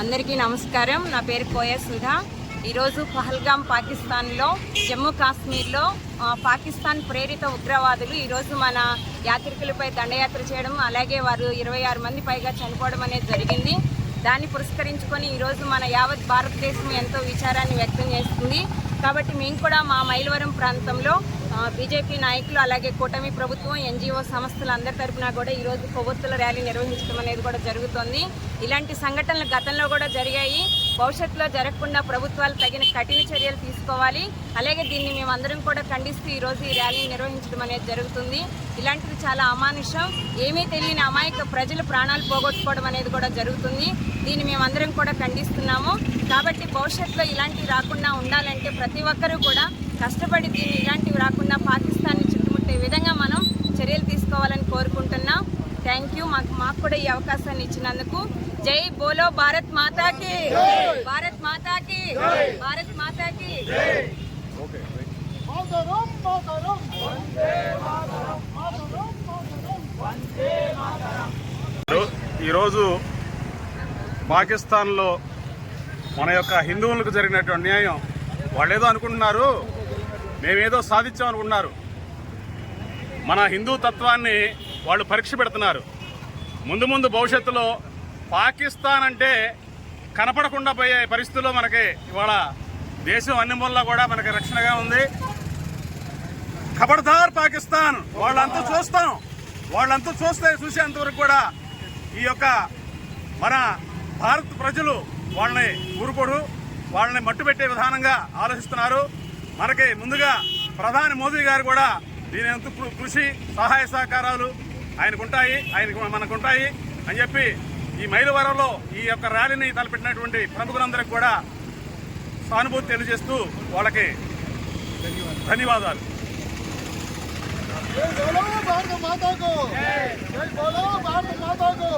అందరికీ నమస్కారం. నా పేరు కోయ సుధా. ఈరోజు పహల్గామ్ పాకిస్తాన్లో జమ్మూ కాశ్మీర్లో పాకిస్తాన్ ప్రేరిత ఉగ్రవాదులు ఈరోజు మన యాత్రికులపై దండయాత్ర చేయడం అలాగే వారు ఇరవై ఆరు మంది పైగా చనిపోవడం అనేది జరిగింది. దాన్ని పురస్కరించుకొని ఈరోజు మన యావత్ భారతదేశం ఎంతో విచారాన్ని వ్యక్తం చేస్తుంది. కాబట్టి మేము కూడా మా మైలవరం ప్రాంతంలో బీజేపీ నాయకులు అలాగే కూటమి ప్రభుత్వం ఎన్జిఓ సంస్థలు అందరి తరఫున కూడా ఈరోజు కొవ్వొత్తుల ర్యాలీ నిర్వహించడం అనేది కూడా జరుగుతోంది. ఇలాంటి సంఘటనలు గతంలో కూడా జరిగాయి. భవిష్యత్తులో జరగకుండా ప్రభుత్వాలు తగిన కఠిన చర్యలు తీసుకోవాలి. అలాగే దీన్ని మేమందరం కూడా ఖండిస్తూ ఈరోజు ఈ ర్యాలీని నిర్వహించడం అనేది జరుగుతుంది. ఇలాంటిది చాలా అమానుషం. ఏమీ తెలియని అమాయక ప్రజలు ప్రాణాలు పోగొట్టుకోవడం అనేది కూడా జరుగుతుంది. దీన్ని మేమందరం కూడా ఖండిస్తున్నాము. కాబట్టి భవిష్యత్తులో ఇలాంటివి రాకుండా ఉండాలంటే ప్రతి ఒక్కరూ కూడా కష్టపడి దీన్ని ఇలాంటివి రాకుండా పాకిస్తాన్ని చుట్టుముట్టే విధంగా మాకు మాకు కూడా ఈ అవకాశాన్ని ఇచ్చినందుకు జై బోలో భారత్ మాతాకి. భారత్ మాతాకి. భారత్ మాతాకి. మాతరం మాతరం. వందే మాతరం. మాతరం మాతరం. ఈరోజు పాకిస్తాన్లో మన యొక్క హిందువులకు జరిగినటువంటి అన్యాయం. వాళ్ళు ఏదో అనుకుంటున్నారు మేమేదో సాధించాం అనుకుంటున్నారు మన హిందూ తత్వాన్ని వాళ్ళు పరీక్ష పెడుతున్నారు. ముందు ముందు భవిష్యత్తులో పాకిస్తాన్ అంటే కనపడకుండా పోయే పరిస్థితుల్లో మనకి ఇవాళ దేశం అన్ని మూలలో కూడా మనకి రక్షణగా ఉంది. ఖబర్దార్ పాకిస్తాన్. వాళ్ళంతా చూస్తాం. వాళ్ళంతా చూస్తే చూసేంతవరకు కూడా ఈ యొక్క మన భారత ప్రజలు వాళ్ళని ఊరుకోడు వాళ్ళని మట్టుపెట్టే విధానంగా ఆలోచిస్తున్నారు. మనకి ముందుగా ప్రధాని మోదీ గారు కూడా దీని ఎంత కృ- కృషి సహాయ సహకారాలు ఆయనకు ఉంటాయి ఆయనకు మనకు ఉంటాయి అని చెప్పి ఈ మైలవరంలో ఈ యొక్క ర్యాలీని తలపెట్టినటువంటి ప్రముఖులందరికీ కూడా సానుభూతి తెలియజేస్తూ వాళ్ళకి ధన్యవాదాలు. జై భారత మాతాకు! జై భారత మాతాకు!